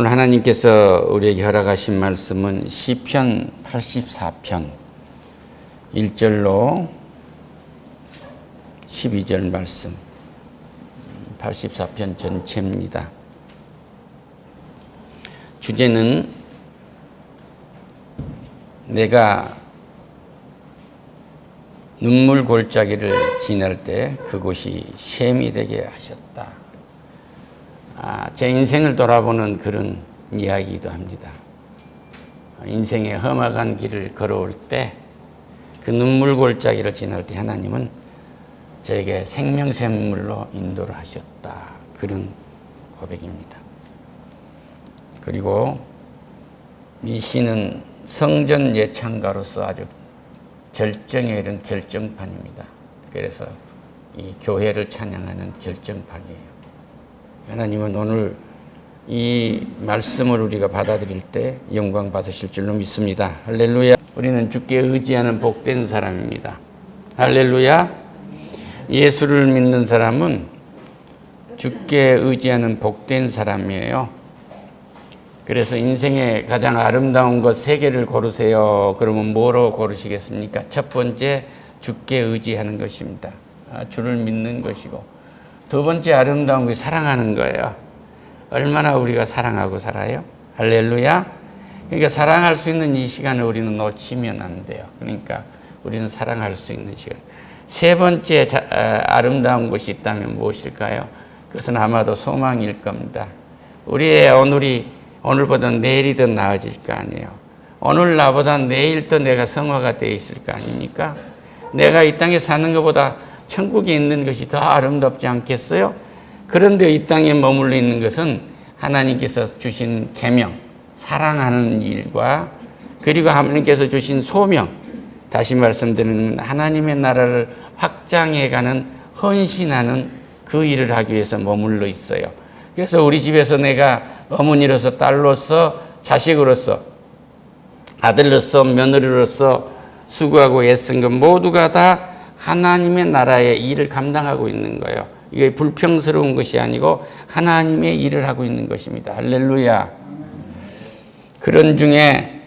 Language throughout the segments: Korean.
오늘 하나님께서 우리에게 허락하신 말씀은 시편 84편 1절로 12절 말씀 84편 전체입니다. 주제는 내가 눈물 골짜기를 지날 때 그곳이 셈이 되게 하셨다. 아, 제 인생을 돌아보는 그런 이야기이기도 합니다. 인생의 험악한 길을 걸어올 때 그 눈물 골짜기를 지날 때 하나님은 저에게 생명샘물로 인도를 하셨다. 그런 고백입니다. 그리고 이 시는 성전 예창가로서 아주 절정에 이른 결정판입니다. 그래서 이 교회를 찬양하는 결정판이에요. 하나님은 오늘 이 말씀을 우리가 받아들일 때 영광 받으실 줄로 믿습니다. 할렐루야. 우리는 주께 의지하는 복된 사람입니다. 할렐루야. 예수를 믿는 사람은 주께 의지하는 복된 사람이에요. 그래서 인생의 가장 아름다운 것 세 개를 고르세요. 그러면 뭐로 고르시겠습니까? 첫 번째, 주께 의지하는 것입니다. 아, 주를 믿는 것이고. 두 번째 아름다운 것이 사랑하는 거예요. 얼마나 우리가 사랑하고 살아요? 할렐루야. 그러니까 사랑할 수 있는 이 시간을 우리는 놓치면 안 돼요. 그러니까 우리는 사랑할 수 있는 시간. 세 번째 자, 아, 아름다운 것이 있다면 무엇일까요? 그것은 아마도 소망일 겁니다. 우리의 오늘이 오늘보다 내일이 더 나아질 거 아니에요. 오늘 나보다 내일 더 내가 성화가 되어 있을 거 아닙니까? 내가 이 땅에 사는 것보다 천국에 있는 것이 더 아름답지 않겠어요? 그런데 이 땅에 머물러 있는 것은 하나님께서 주신 계명, 사랑하는 일과 그리고 하나님께서 주신 소명, 다시 말씀드리면 하나님의 나라를 확장해가는 헌신하는 그 일을 하기 위해서 머물러 있어요. 그래서 우리 집에서 내가 어머니로서 딸로서 자식으로서 아들로서 며느리로서 수고하고 애쓴 것 모두가 다 하나님의 나라의 일을 감당하고 있는 거예요. 이게 불평스러운 것이 아니고 하나님의 일을 하고 있는 것입니다. 할렐루야. 그런 중에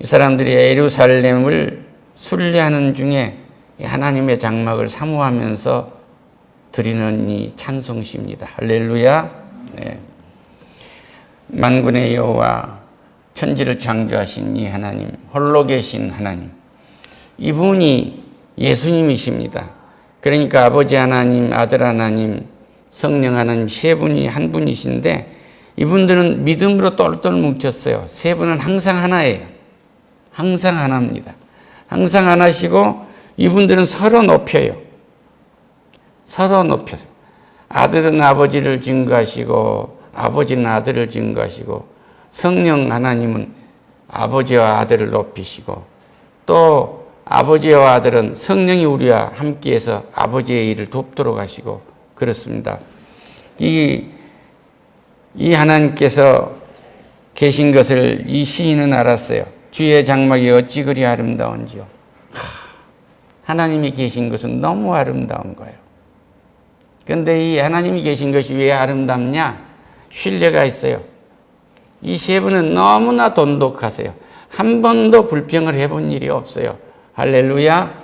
이 사람들이 예루살렘을 순례하는 중에 하나님의 장막을 사모하면서 드리는 이 찬송시입니다. 할렐루야. 네. 만군의 여호와 천지를 창조하신 이 하나님, 홀로 계신 하나님. 이분이 예수님이십니다. 그러니까 아버지 하나님, 아들 하나님, 성령 하나님 세 분이 한 분이신데 이분들은 믿음으로 똘똘 뭉쳤어요. 세 분은 항상 하나예요. 항상 하나입니다. 항상 하나시고 이분들은 서로 높여요. 서로 높여요. 아들은 아버지를 증거하시고 아버지는 아들을 증거하시고 성령 하나님은 아버지와 아들을 높이시고 또 아버지와 아들은 성령이 우리와 함께해서 아버지의 일을 돕도록 하시고 그렇습니다. 이, 이 하나님께서 계신 것을 이 시인은 알았어요. 주의 장막이 어찌 그리 아름다운지요. 하나님이 계신 것은 너무 아름다운 거예요. 그런데 이 하나님이 계신 것이 왜 아름답냐? 신뢰가 있어요. 이 세 분은 너무나 돈독하세요. 한 번도 불평을 해본 일이 없어요. 할렐루야.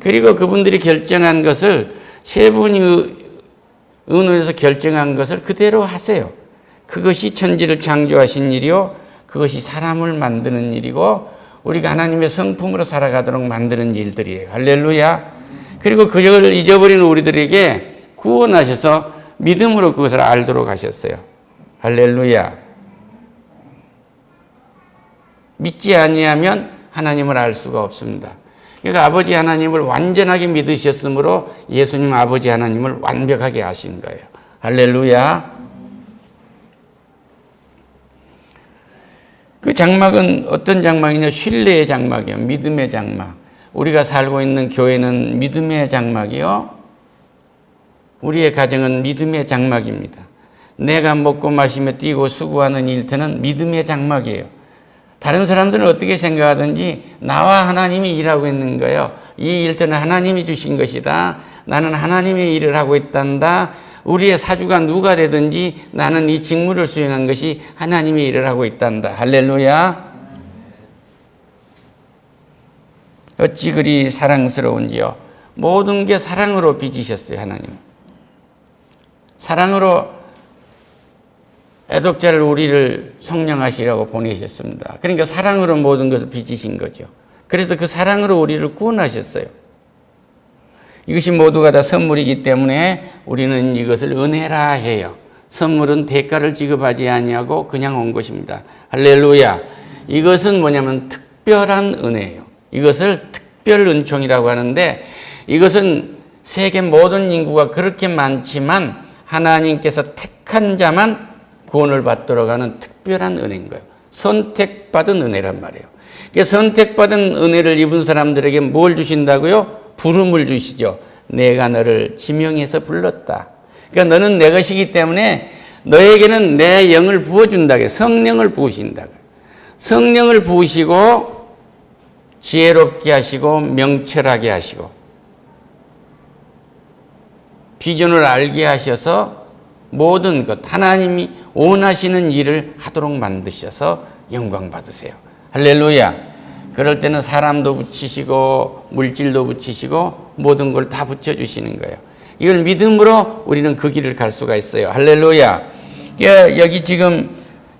그리고 그분들이 결정한 것을 세 분이 의논해서 결정한 것을 그대로 하세요. 그것이 천지를 창조하신 일이요. 그것이 사람을 만드는 일이고 우리가 하나님의 성품으로 살아가도록 만드는 일들이에요. 할렐루야. 그리고 그걸 잊어버리는 우리들에게 구원하셔서 믿음으로 그것을 알도록 하셨어요. 할렐루야. 믿지 아니하면 하나님을 알 수가 없습니다. 그러니까 아버지 하나님을 완전하게 믿으셨으므로 예수님 아버지 하나님을 완벽하게 아신 거예요. 할렐루야. 그 장막은 어떤 장막이냐? 신뢰의 장막이요. 믿음의 장막. 우리가 살고 있는 교회는 믿음의 장막이요. 우리의 가정은 믿음의 장막입니다. 내가 먹고 마시며 뛰고 수고하는 일터는 믿음의 장막이에요. 다른 사람들은 어떻게 생각하든지 나와 하나님이 일하고 있는 거예요. 이 일터는 하나님이 주신 것이다. 나는 하나님의 일을 하고 있단다. 우리의 사주가 누가 되든지 나는 이 직무를 수행한 것이 하나님의 일을 하고 있단다. 할렐루야. 어찌 그리 사랑스러운지요. 모든 게 사랑으로 빚으셨어요, 하나님. 사랑으로 애독자를 우리를 성령하시라고 보내셨습니다. 그러니까 사랑으로 모든 것을 빚으신 거죠. 그래서 그 사랑으로 우리를 구원하셨어요. 이것이 모두가 다 선물이기 때문에 우리는 이것을 은혜라 해요. 선물은 대가를 지급하지 아니하고 그냥 온 것입니다. 할렐루야. 이것은 뭐냐면 특별한 은혜예요. 이것을 특별 은총이라고 하는데 이것은 세계 모든 인구가 그렇게 많지만 하나님께서 택한 자만 구원을 받도록 하는 특별한 은혜인 거예요. 선택받은 은혜란 말이에요. 선택받은 은혜를 입은 사람들에게 뭘 주신다고요? 부름을 주시죠. 내가 너를 지명해서 불렀다. 그러니까 너는 내 것이기 때문에 너에게는 내 영을 부어준다. 성령을 부으신다. 성령을 부으시고 지혜롭게 하시고 명철하게 하시고 비전을 알게 하셔서 모든 것 하나님이 원하시는 일을 하도록 만드셔서 영광 받으세요. 할렐루야. 그럴 때는 사람도 붙이시고 물질도 붙이시고 모든 걸 다 붙여 주시는 거예요. 이걸 믿음으로 우리는 그 길을 갈 수가 있어요. 할렐루야. 여기 지금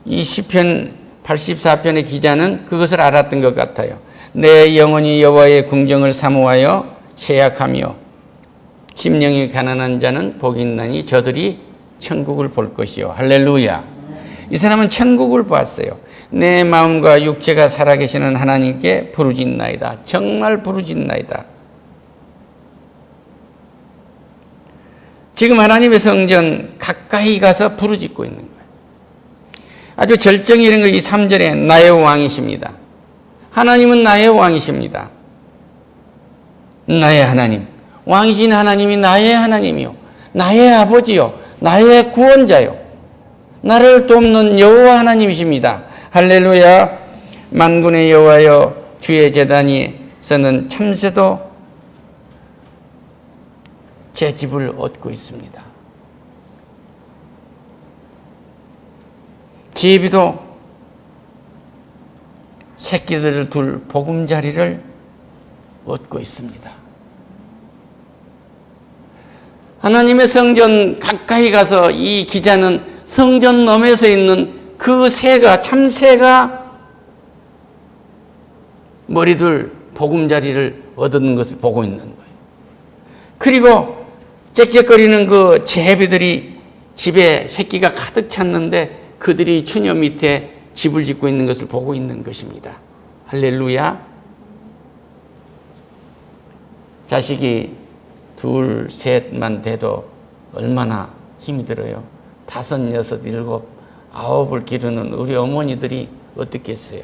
이 시편 84편의 기자는 그것을 알았던 것 같아요. 내 영혼이 여호와의 궁정을 사모하여 쇠약하며 심령이 가난한 자는 복이 있나니 저들이 천국을 볼 것이요. 할렐루야. 이 사람은 천국을 봤어요. 내 마음과 육체가 살아계시는 하나님께 부르짖나이다. 정말 부르짖나이다. 지금 하나님의 성전 가까이 가서 부르짖고 있는 거예요. 아주 절정이 이런 거 이 3절에 나의 왕이십니다. 하나님은 나의 왕이십니다. 나의 하나님. 왕이신 하나님이 나의 하나님이요. 나의 아버지요. 나의 구원자요. 나를 돕는 여호와 하나님이십니다. 할렐루야. 만군의 여호와여 주의 재단이 서는 참새도 제 집을 얻고 있습니다. 제비도 새끼들을 둘 보금자리를 얻고 있습니다. 하나님의 성전 가까이 가서 이 기자는 성전 너머에 있는 그 새가 참새가 머리들 보금자리를 얻는 것을 보고 있는 거예요. 그리고 짹짹거리는 그 제비들이 집에 새끼가 가득 찼는데 그들이 추녀 밑에 집을 짓고 있는 것을 보고 있는 것입니다. 할렐루야. 자식이 둘, 셋만 돼도 얼마나 힘이 들어요. 다섯, 여섯, 일곱, 아홉을 기르는 우리 어머니들이 어떻겠어요?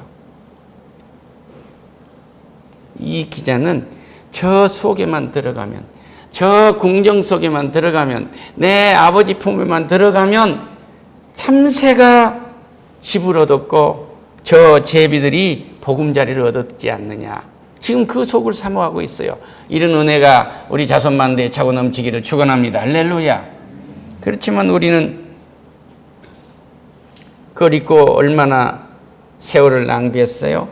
이 기자는 저 속에만 들어가면, 저 궁정 속에만 들어가면, 내 아버지 품에만 들어가면 참새가 집을 얻었고 저 제비들이 보금자리를 얻었지 않느냐. 지금 그 속을 사모하고 있어요. 이런 은혜가 우리 자손만대에 차고 넘치기를 축원합니다. 할렐루야. 그렇지만 우리는 그걸 잊고 얼마나 세월을 낭비했어요.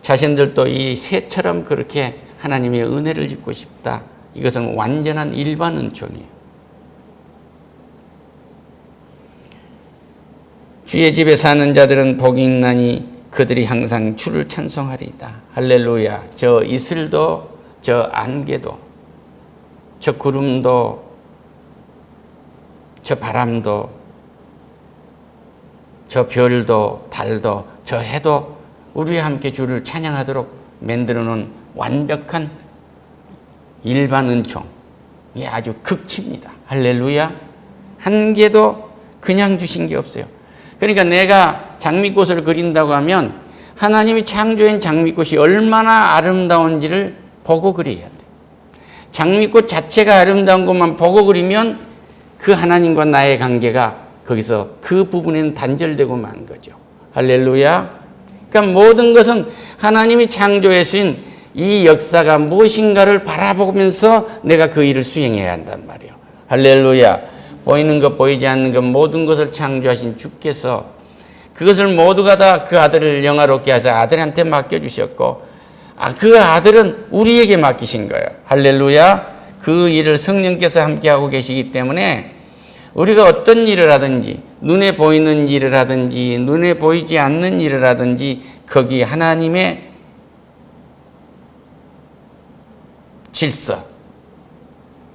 자신들도 이 새처럼 그렇게 하나님의 은혜를 잊고 싶다. 이것은 완전한 일반 은총이에요. 주의 집에 사는 자들은 복이 있나니 그들이 항상 주를 찬송하리이다. 할렐루야. 저 이슬도, 저 안개도, 저 구름도, 저 바람도, 저 별도, 달도, 저 해도 우리와 함께 주를 찬양하도록 만들어 놓은 완벽한 일반 은총. 이 아주 극치입니다. 할렐루야. 한 개도 그냥 주신 게 없어요. 그러니까 내가 장미꽃을 그린다고 하면 하나님이 창조한 장미꽃이 얼마나 아름다운지를 보고 그려야 돼. 장미꽃 자체가 아름다운 것만 보고 그리면 그 하나님과 나의 관계가 거기서 그 부분에는 단절되고 만 거죠. 할렐루야. 그러니까 모든 것은 하나님이 창조하신 이 역사가 무엇인가를 바라보면서 내가 그 일을 수행해야 한단 말이에요. 할렐루야. 보이는 것 보이지 않는 것 모든 것을 창조하신 주께서 그것을 모두가 다 그 아들을 영화롭게 하사 아들한테 맡겨주셨고 아, 그 아들은 우리에게 맡기신 거예요. 할렐루야. 그 일을 성령께서 함께하고 계시기 때문에 우리가 어떤 일을 하든지 눈에 보이는 일을 하든지 눈에 보이지 않는 일을 하든지 거기 하나님의 질서,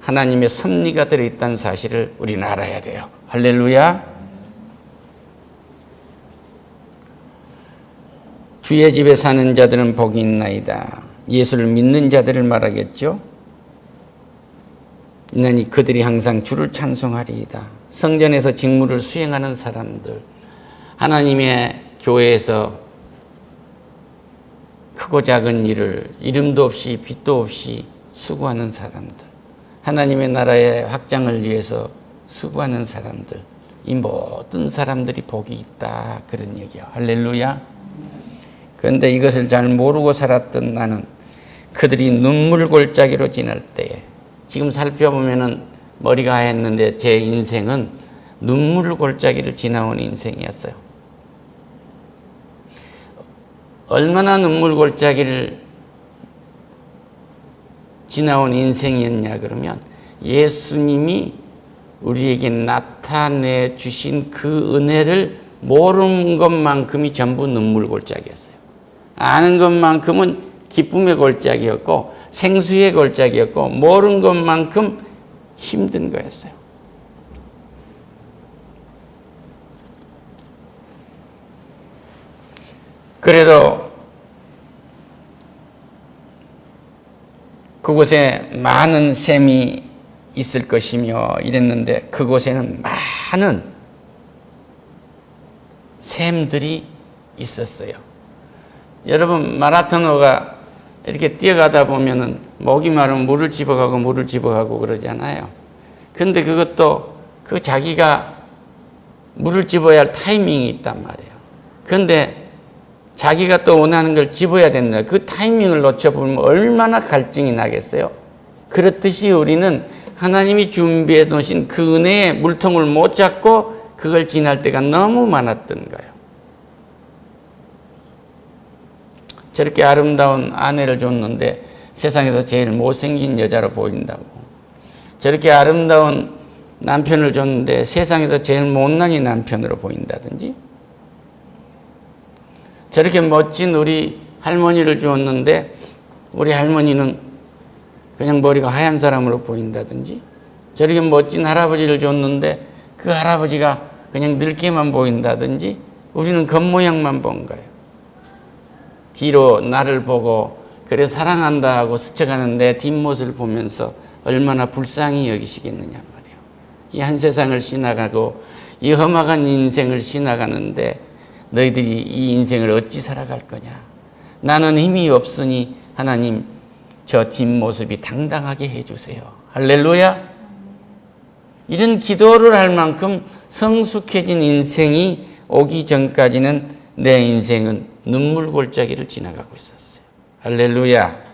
하나님의 섭리가 들어있다는 사실을 우리는 알아야 돼요. 할렐루야. 주의 집에 사는 자들은 복이 있나이다. 예수를 믿는 자들을 말하겠죠. 이나니 그들이 항상 주를 찬송하리이다. 성전에서 직무를 수행하는 사람들, 하나님의 교회에서 크고 작은 일을 이름도 없이 빛도 없이 수고하는 사람들, 하나님의 나라의 확장을 위해서 수고하는 사람들, 이 모든 사람들이 복이 있다. 그런 얘기야. 할렐루야. 그런데 이것을 잘 모르고 살았던 나는 그들이 눈물 골짜기로 지날 때에 지금 살펴보면은 머리가 하였는데 제 인생은 눈물 골짜기를 지나온 인생이었어요. 얼마나 눈물 골짜기를 지나온 인생이었냐 그러면 예수님이 우리에게 나타내 주신 그 은혜를 모르는 것만큼이 전부 눈물 골짜기였어요. 아는 것만큼은 기쁨의 골짜기였고 생수의 골짜기였고 모르는 것만큼 힘든 거였어요. 그래도 그곳에 많은 샘이 있을 것이며 이랬는데 그곳에는 많은 샘들이 있었어요. 여러분 마라토너가 이렇게 뛰어가다 보면은 목이 마르면 물을 집어가고 물을 집어가고 그러잖아요. 근데 그것도 그 자기가 물을 집어야 할 타이밍이 있단 말이에요. 근데 자기가 또 원하는 걸 집어야 된다. 그 타이밍을 놓쳐보면 얼마나 갈증이 나겠어요? 그렇듯이 우리는 하나님이 준비해 놓으신 그 은혜의 물통을 못 잡고 그걸 지날 때가 너무 많았던 거예요. 저렇게 아름다운 아내를 줬는데 세상에서 제일 못생긴 여자로 보인다고. 저렇게 아름다운 남편을 줬는데 세상에서 제일 못난이 남편으로 보인다든지. 저렇게 멋진 우리 할머니를 주었는데 우리 할머니는 그냥 머리가 하얀 사람으로 보인다든지. 저렇게 멋진 할아버지를 줬는데 그 할아버지가 그냥 늙게만 보인다든지 우리는 겉모양만 본 거예요. 뒤로 나를 보고 그래 사랑한다 하고 스쳐가는데 뒷모습을 보면서 얼마나 불쌍히 여기시겠느냐 말이에요. 이 한 세상을 지나가고 이 험악한 인생을 지나가는데 너희들이 이 인생을 어찌 살아갈 거냐. 나는 힘이 없으니 하나님 저 뒷모습이 당당하게 해주세요. 할렐루야. 이런 기도를 할 만큼 성숙해진 인생이 오기 전까지는 내 인생은 눈물 골짜기를 지나가고 있었어요. 할렐루야.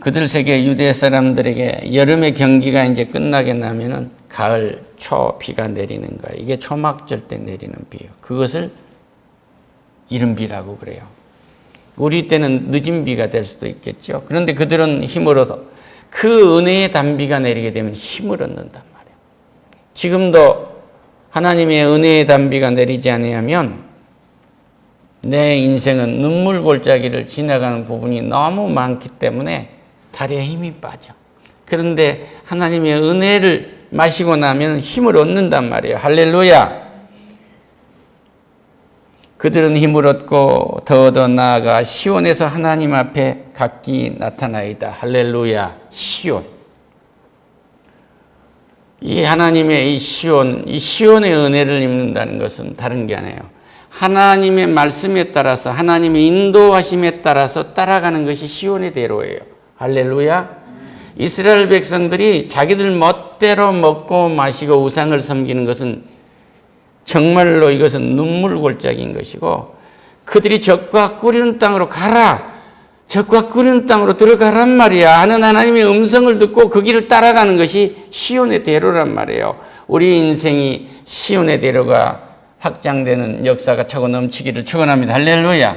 그들 세계 유대 사람들에게 여름의 경기가 이제 끝나게 나면은 가을 초 비가 내리는 거예요. 이게 초막절 때 내리는 비예요. 그것을 이른비라고 그래요. 우리 때는 늦은 비가 될 수도 있겠죠. 그런데 그들은 힘을 얻어 그 은혜의 단비가 내리게 되면 힘을 얻는단 말이에요. 지금도 하나님의 은혜의 단비가 내리지 아니하면 내 인생은 눈물 골짜기를 지나가는 부분이 너무 많기 때문에 다리에 힘이 빠져. 그런데 하나님의 은혜를 마시고 나면 힘을 얻는단 말이에요. 할렐루야. 그들은 힘을 얻고 더 더 나아가 시온에서 하나님 앞에 각기 나타나이다. 할렐루야. 시온. 이 하나님의 이 시온, 이 시온의 은혜를 입는다는 것은 다른 게 아니에요. 하나님의 말씀에 따라서 하나님의 인도하심에 따라서 따라가는 것이 시온의 대로예요. 할렐루야. 이스라엘 백성들이 자기들 멋대로 먹고 마시고 우상을 섬기는 것은 정말로 이것은 눈물 골짜기인 것이고 그들이 적과 꾸리는 땅으로 가라. 적과 끓는 땅으로 들어가란 말이야 하는 하나님의 음성을 듣고 그 길을 따라가는 것이 시온의 대로란 말이에요. 우리 인생이 시온의 대로가 확장되는 역사가 차고 넘치기를 축원합니다. 할렐루야.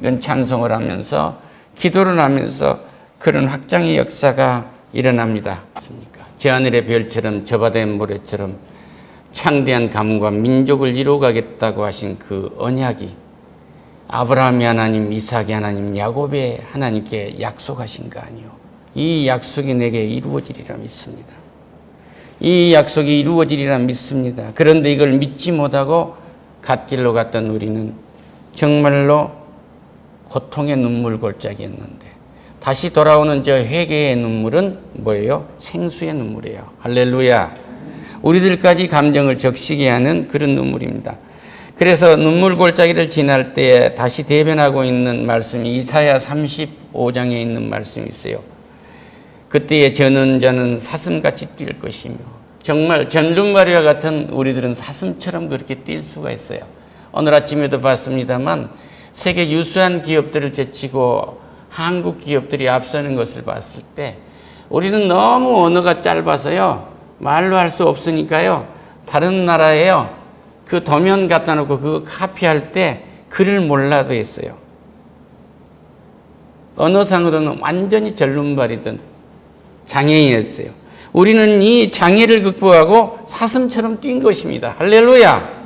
이건 찬송을 하면서 기도를 하면서 그런 확장의 역사가 일어납니다. 맞습니까? 제 하늘의 별처럼 저 바다의 모래처럼 창대한 가문과 민족을 이루어가겠다고 하신 그 언약이 아브라함의 하나님, 이삭의 하나님, 야곱의 하나님께 약속하신 거 아니요. 이 약속이 내게 이루어지리라 믿습니다. 이 약속이 이루어지리라 믿습니다. 그런데 이걸 믿지 못하고 갓길로 갔던 우리는 정말로 고통의 눈물 골짜기였는데 다시 돌아오는 저 회개의 눈물은 뭐예요? 생수의 눈물이에요. 할렐루야. 우리들까지 감정을 적시게 하는 그런 눈물입니다. 그래서 눈물 골짜기를 지날 때 다시 대변하고 있는 말씀이 이사야 35장에 있는 말씀이 있어요. 그때에 저는 저는 사슴같이 뛸 것이며 정말 전lum마리와 같은 우리들은 사슴처럼 그렇게 뛸 수가 있어요. 오늘 아침에도 봤습니다만 세계 유수한 기업들을 제치고 한국 기업들이 앞서는 것을 봤을 때 우리는 너무 언어가 짧아서요. 말로 할 수 없으니까요. 다른 나라에요. 그 도면 갖다 놓고 그거 카피할 때 글을 몰라도 했어요. 언어상으로는 완전히 절름발이던 장애인이었어요. 우리는 이 장애를 극복하고 사슴처럼 뛴 것입니다. 할렐루야!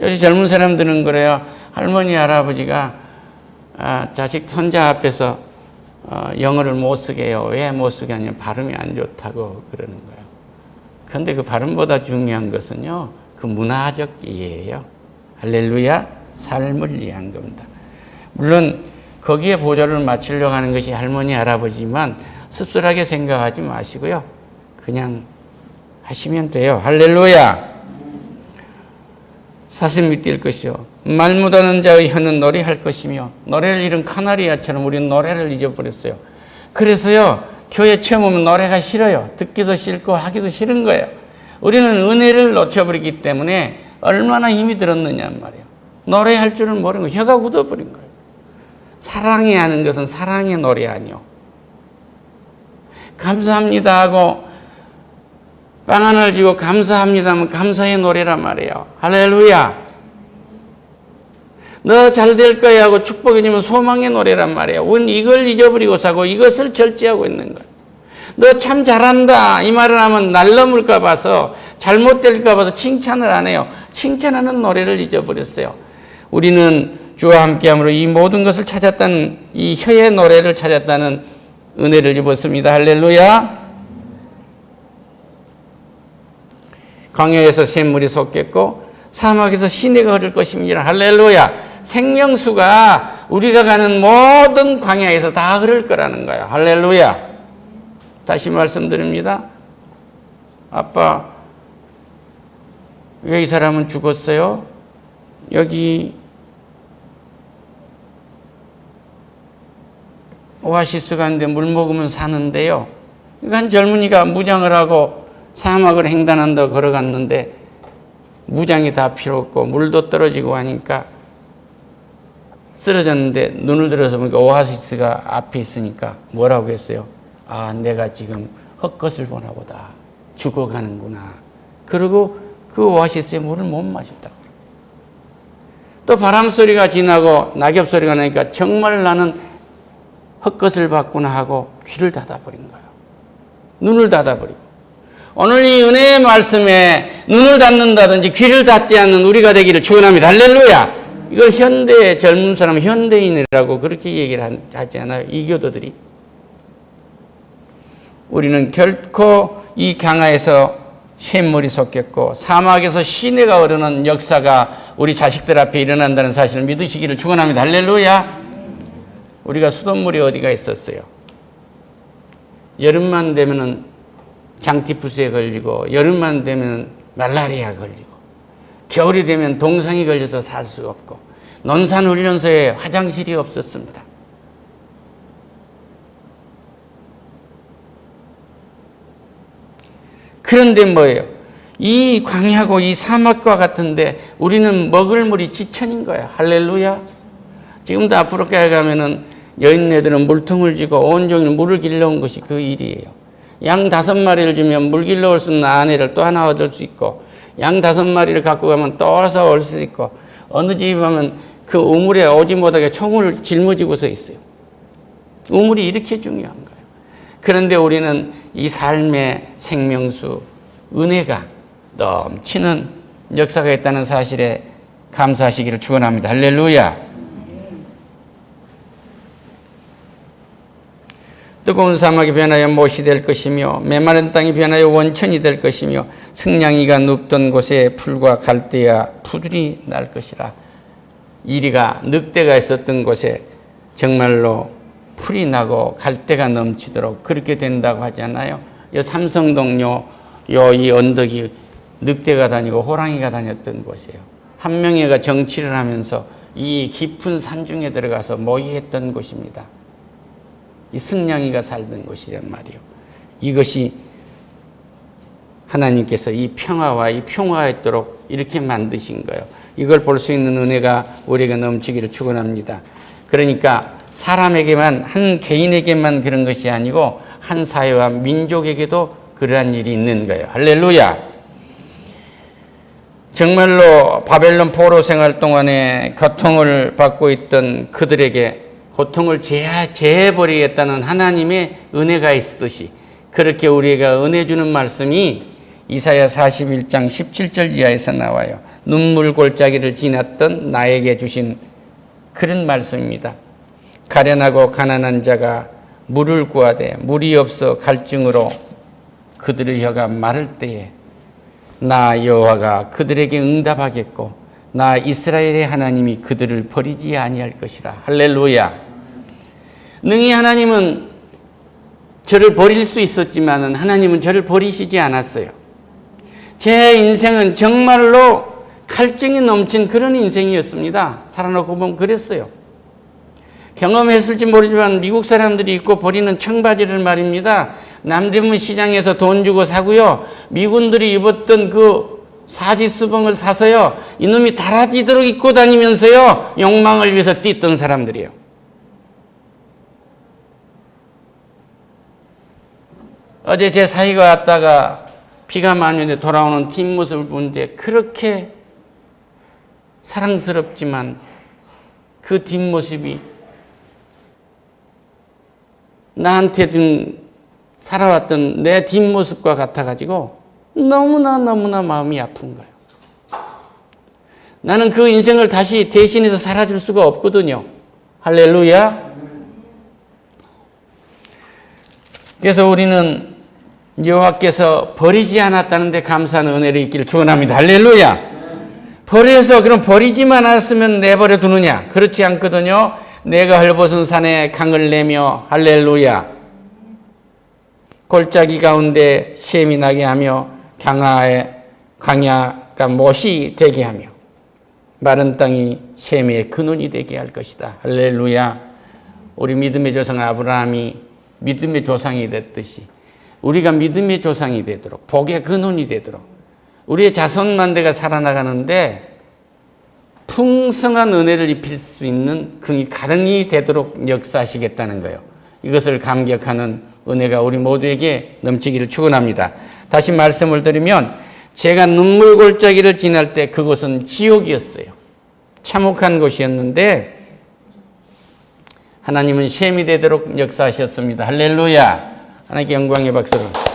요즘 젊은 사람들은 그래요. 할머니, 할아버지가 아, 자식, 손자 앞에서 어, 영어를 못 쓰게 해요. 왜 못 쓰게 하냐면 발음이 안 좋다고 그러는 거예요. 그런데 그 발음보다 중요한 것은요, 그 문화적 이해예요. 할렐루야, 삶을 이해한 겁니다. 물론 거기에 보조를 맞추려고 하는 것이 할머니, 할아버지만 씁쓸하게 생각하지 마시고요. 그냥 하시면 돼요. 할렐루야. 사슴이 뛸 것이요. 말 못하는 자의 혀는 노래할 것이며 노래를 잃은 카나리아처럼 우리는 노래를 잊어버렸어요. 그래서요. 교회 처음 오면 노래가 싫어요. 듣기도 싫고 하기도 싫은 거예요. 우리는 은혜를 놓쳐버리기 때문에 얼마나 힘이 들었느냐 말이에요. 노래할 줄을 모르는 거예요. 혀가 굳어버린 거예요. 사랑해 하는 것은 사랑의 노래 아니요. 감사합니다 하고 빵 하나를 주고 감사합니다 하면 감사의 노래란 말이에요. 할렐루야. 너 잘 될 거야 하고 주면 소망의 노래란 말이에요. 우리는 이걸 잊어버리고 사고 이것을 절제하고 있는 거예요. 너참 잘한다. 이 말을 하면 날 넘을까 봐서 잘못될까 봐서 칭찬을 안 해요. 칭찬하는 노래를 잊어버렸어요. 우리는 주와 함께함으로 이 모든 것을 찾았다는 이 혀의 노래를 찾았다는 은혜를 입었습니다. 할렐루야. 광야에서 샘물이 솟겠고 사막에서 시내가 흐를 것입니다. 할렐루야. 생명수가 우리가 가는 모든 광야에서 다 흐를 거라는 거예요. 할렐루야. 다시 말씀드립니다. 아빠, 왜 이 사람은 죽었어요? 여기 오아시스 가는데 물 먹으면 사는데요. 한 젊은이가 무장을 하고 사막을 횡단한다 걸어갔는데 무장이 다 필요 없고 물도 떨어지고 하니까 쓰러졌는데 눈을 들어서 보니까 오아시스가 앞에 있으니까 뭐라고 했어요? 아, 내가 지금 헛것을 보나 보다. 죽어가는구나. 그리고 그 오아시스의 물을 못 마셨다고. 또 바람 소리가 지나고 낙엽 소리가 나니까 정말 나는 헛것을 봤구나 하고 귀를 닫아버린 거예요. 눈을 닫아버리고. 오늘 이 은혜의 말씀에 눈을 닫는다든지 귀를 닫지 않는 우리가 되기를 축원합니다. 할렐루야. 이걸 현대 젊은 사람 현대인이라고 그렇게 얘기를 하지 않아요. 이 교도들이. 우리는 결코 이 강화에서 샘물이 솟겠고 사막에서 시내가 흐르는 역사가 우리 자식들 앞에 일어난다는 사실을 믿으시기를 축원합니다. 할렐루야. 우리가 수돗물이 어디가 있었어요? 여름만 되면은 장티푸스에 걸리고 여름만 되면 말라리아 걸리고 겨울이 되면 동상이 걸려서 살 수가 없고 논산훈련소에 화장실이 없었습니다. 그런데 뭐예요? 이 광야고 이 사막과 같은데 우리는 먹을 물이 지천인 거야. 할렐루야. 지금도 앞으로 가면은 여인네들은 물통을 쥐고 온종일 물을 길러온 것이 그 일이에요. 양 다섯 마리를 주면 물 길러올 수 있는 아내를 또 하나 얻을 수 있고, 양 다섯 마리를 갖고 가면 또 와서 올 수 있고, 어느 집에 가면 그 우물에 오지 못하게 총을 짊어지고 서 있어요. 우물이 이렇게 중요한 거예요. 그런데 우리는 이 삶의 생명수, 은혜가 넘치는 역사가 있다는 사실에 감사하시기를 축원합니다. 할렐루야. 뜨거운 사막이 변하여 못이 될 것이며 메마른 땅이 변하여 원천이 될 것이며 승냥이가 눕던 곳에 풀과 갈대야 푸들이 날 것이라. 이리가 늑대가 있었던 곳에 정말로 풀이 나고 갈대가 넘치도록 그렇게 된다고 하잖아요. 요 삼성동요 요 이 언덕이 늑대가 다니고 호랑이가 다녔던 곳이에요. 한 명이가 정치를 하면서 이 깊은 산중에 들어가서 모의했던 곳입니다. 이 승냥이가 살던 곳이란 말이요. 이것이 하나님께서 이 평화와 이 평화했도록 이렇게 만드신 거예요. 이걸 볼 수 있는 은혜가 우리에게 넘치기를 축원합니다. 그러니까 사람에게만 한 개인에게만 그런 것이 아니고 한 사회와 민족에게도 그러한 일이 있는 거예요. 할렐루야. 정말로 바벨론 포로 생활 동안에 고통을 받고 있던 그들에게 고통을 제해, 제해버리겠다는 하나님의 은혜가 있듯이 그렇게 우리가 은혜 주는 말씀이 이사야 41장 17절 이하에서 나와요. 눈물 골짜기를 지났던 나에게 주신 그런 말씀입니다. 가련하고 가난한 자가 물을 구하되 물이 없어 갈증으로 그들의 혀가 마를 때에 나 여호와가 그들에게 응답하겠고 나 이스라엘의 하나님이 그들을 버리지 아니할 것이라. 할렐루야. 능히 하나님은 저를 버릴 수 있었지만은 하나님은 저를 버리시지 않았어요. 제 인생은 정말로 칼증이 넘친 그런 인생이었습니다. 살아놓고 보면 그랬어요. 경험했을지 모르지만 미국 사람들이 입고 버리는 청바지를 말입니다. 남대문 시장에서 돈 주고 사고요. 미군들이 입었던 그 사지 수봉을 사서요. 이놈이 달아지도록 입고 다니면서요. 욕망을 위해서 뛰던 사람들이에요. 어제 제 사이가 왔다가 많이 오는데 돌아오는 뒷모습을 보는데 그렇게 사랑스럽지만 그 뒷모습이 나한테 준 살아왔던 내 뒷모습과 같아가지고 너무나 너무나 마음이 아픈 거예요. 나는 그 인생을 다시 대신해서 살아줄 수가 없거든요. 할렐루야. 그래서 우리는 여호와께서 버리지 않았다는데 감사하는 은혜를 있기를 축원합니다. 할렐루야. 버려서 그럼 버리지만 않았으면 내버려 두느냐? 그렇지 않거든요. 내가 헐벗은 산에 강을 내며 할렐루야. 골짜기 가운데 샘이 나게 하며 강하에 강야가 못이 되게 하며 마른 땅이 샘의 근원이 되게 할 것이다. 할렐루야. 우리 믿음의 조상 아브라함이 믿음의 조상이 됐듯이 우리가 믿음의 조상이 되도록 복의 근원이 되도록 우리의 자손만대가 살아나가는데 풍성한 은혜를 입힐 수 있는 그 가능이 되도록 역사하시겠다는 거예요. 이것을 감격하는 은혜가 우리 모두에게 넘치기를 축원합니다. 다시 말씀을 드리면 제가 눈물 골짜기를 지날 때 그곳은 지옥이었어요. 참혹한 곳이었는데 하나님은 셈이 되도록 역사하셨습니다. 할렐루야. anakiongea ngebaksoro